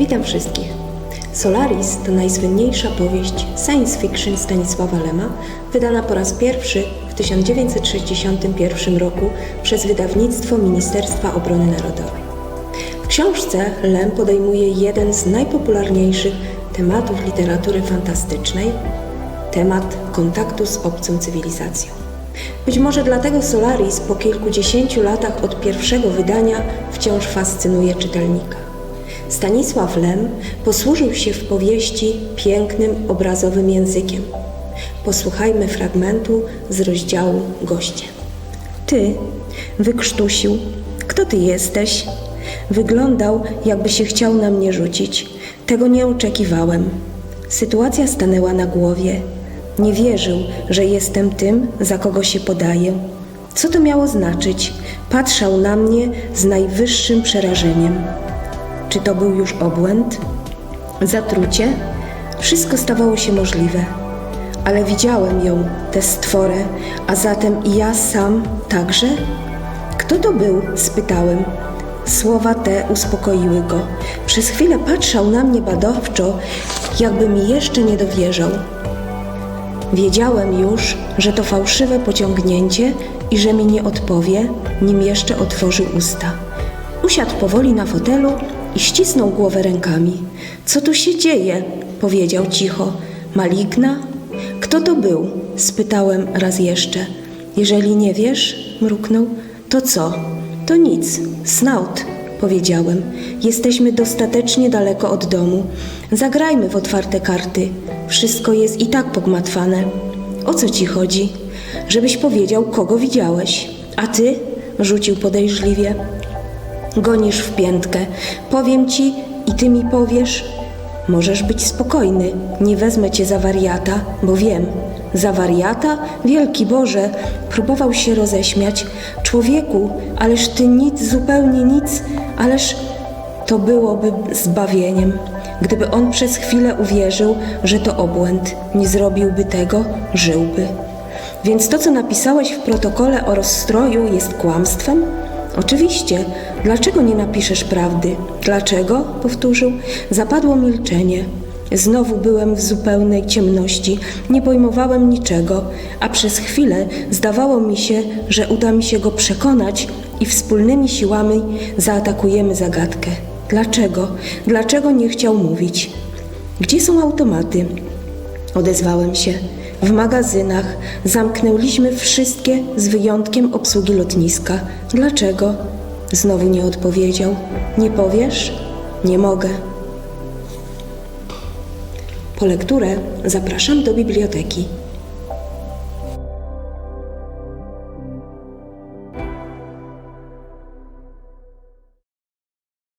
Witam wszystkich. Solaris to najsłynniejsza powieść science fiction Stanisława Lema, wydana po raz pierwszy w 1961 roku przez wydawnictwo Ministerstwa Obrony Narodowej. W książce Lem podejmuje jeden z najpopularniejszych tematów literatury fantastycznej temat kontaktu z obcą cywilizacją. Być może dlatego Solaris po kilkudziesięciu latach od pierwszego wydania wciąż fascynuje czytelnika. Stanisław Lem posłużył się w powieści pięknym, obrazowym językiem. Posłuchajmy fragmentu z rozdziału Goście. Ty, wykrztusił, kto ty jesteś? Wyglądał, jakby się chciał na mnie rzucić. Tego nie oczekiwałem. Sytuacja stanęła na głowie. Nie wierzył, że jestem tym, za kogo się podaję. Co to miało znaczyć? Patrzał na mnie z najwyższym przerażeniem. Czy to był już obłęd? Zatrucie? Wszystko stawało się możliwe. Ale widziałem ją, tę stworę, a zatem i ja sam także? Kto to był? spytałem. Słowa te uspokoiły go. Przez chwilę patrzał na mnie badawczo, jakby mi jeszcze nie dowierzał. Wiedziałem już, że to fałszywe pociągnięcie i że mi nie odpowie, nim jeszcze otworzył usta. Usiadł powoli na fotelu i ścisnął głowę rękami. Co tu się dzieje? powiedział cicho. Maligna? Kto to był? spytałem raz jeszcze. Jeżeli nie wiesz, mruknął, to co? To nic. Snaut, powiedziałem. Jesteśmy dostatecznie daleko od domu. Zagrajmy w otwarte karty. Wszystko jest i tak pogmatwane. O co ci chodzi? Żebyś powiedział, kogo widziałeś. A ty? rzucił podejrzliwie. Gonisz w piętkę. Powiem ci i ty mi powiesz. Możesz być spokojny, nie wezmę cię za wariata, bo wiem. Za wariata? Wielki Boże! Próbował się roześmiać. Człowieku, ależ ty nic, zupełnie nic, ależ to byłoby zbawieniem. Gdyby on przez chwilę uwierzył, że to obłęd, nie zrobiłby tego, żyłby. Więc to, co napisałeś w protokole o rozstroju, jest kłamstwem? Oczywiście. Dlaczego nie napiszesz prawdy? Dlaczego? powtórzył. Zapadło milczenie. Znowu byłem w zupełnej ciemności, nie pojmowałem niczego, a przez chwilę zdawało mi się, że uda mi się go przekonać i wspólnymi siłami zaatakujemy zagadkę. Dlaczego? Dlaczego nie chciał mówić? Gdzie są automaty? Odezwałem się. W magazynach zamknęliśmy wszystkie z wyjątkiem obsługi lotniska. Dlaczego? Znowu nie odpowiedział. Nie powiesz? Nie mogę. Po lekturę zapraszam do biblioteki.